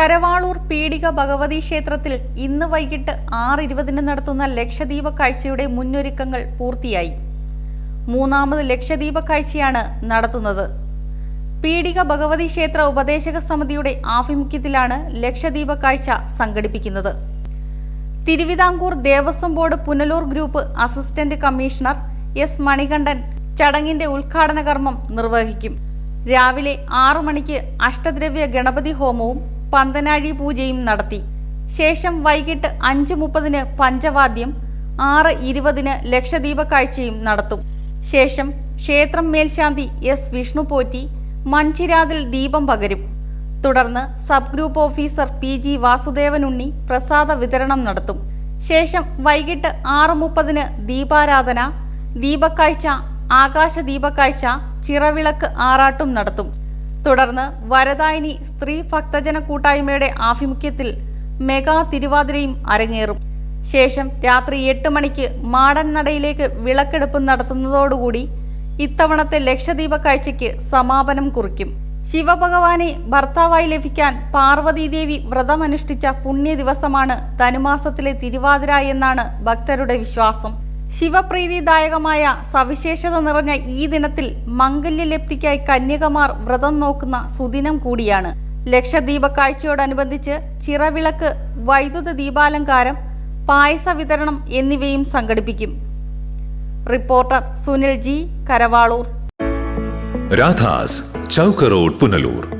കരവാളൂർ പീടിക ഭഗവതി ക്ഷേത്രത്തിൽ ഇന്ന് വൈകിട്ട് ആറ് ഇരുപതിന് നടത്തുന്ന ലക്ഷദ്വീപ കാഴ്ചയുടെ മുന്നൊരുക്കങ്ങൾ പൂർത്തിയായി. മൂന്നാമത് ലക്ഷദ്വീപ കാഴ്ചയാണ് നടത്തുന്നത്. പീഡിക ഭഗവതി ക്ഷേത്ര ഉപദേശക സമിതിയുടെ ആഭിമുഖ്യത്തിലാണ് ലക്ഷദ്വീപ കാഴ്ച സംഘടിപ്പിക്കുന്നത്. Travancore Devaswom board Punalur group assistant commissioner S Manikandan ചടങ്ങിന്റെ ഉദ്ഘാടന കർമ്മം നിർവഹിക്കും. രാവിലെ ആറു മണിക്ക് അഷ്ടദ്രവ്യ ഗണപതി ഹോമവും പന്തനാഴി പൂജയും നടത്തി. ശേഷം വൈകിട്ട് അഞ്ച് മുപ്പതിന് പഞ്ചവാദ്യം ആറ് ഇരുപതിന് ലക്ഷദീപ കാഴ്ചയും നടത്തും. ശേഷം ക്ഷേത്രം മേൽശാന്തി എസ് വിഷ്ണു പോറ്റി മൺചിരാതിൽ ദീപം പകരും. തുടർന്ന് sub group officer P G Vasudevan Unni പ്രസാദ വിതരണം നടത്തും. ശേഷം വൈകിട്ട് ആറ് മുപ്പതിന് ദീപാരാധന ദീപക്കാഴ്ച ആകാശ ദീപക്കാഴ്ച ചിറവിളക്ക് ആറാട്ടും നടത്തും. തുടർന്ന് വരദായിനി സ്ത്രീ ഭക്തജന കൂട്ടായ്മയുടെ ആഭിമുഖ്യത്തിൽ മെഗാ തിരുവാതിരയും അരങ്ങേറും. ശേഷം രാത്രി എട്ട് മണിക്ക് മാടൻ നടയിലേക്ക് വിളക്കെടുപ്പ് നടത്തുന്നതോടുകൂടി ഇത്തവണത്തെ ലക്ഷദ്വീപ കാഴ്ചയ്ക്ക് സമാപനം കുറിക്കും. ശിവഭഗവാനെ ഭർത്താവായി ലഭിക്കാൻ പാർവതീദേവി വ്രതമനുഷ്ഠിച്ച പുണ്യ ദിവസമാണ് ധനുമാസത്തിലെ തിരുവാതിര എന്നാണ് ഭക്തരുടെ വിശ്വാസം. ശിവപ്രീതിദായകമായ സവിശേഷത നിറഞ്ഞ ഈ ദിനത്തിൽ മംഗല്യലബ്ധിക്കായി കന്യകമാർ വ്രതം നോക്കുന്ന സുദിനം കൂടിയാണ്. ലക്ഷദ്വീപ കാഴ്ചയോടനുബന്ധിച്ച് ചിറവിളക്ക് വൈദ്യുത ദീപാലങ്കാരം പായസ വിതരണം എന്നിവയും സംഘടിപ്പിക്കും. Reporter Sunil G Karavaloor. Radhas ചൗക്കറോഡ് Punalur.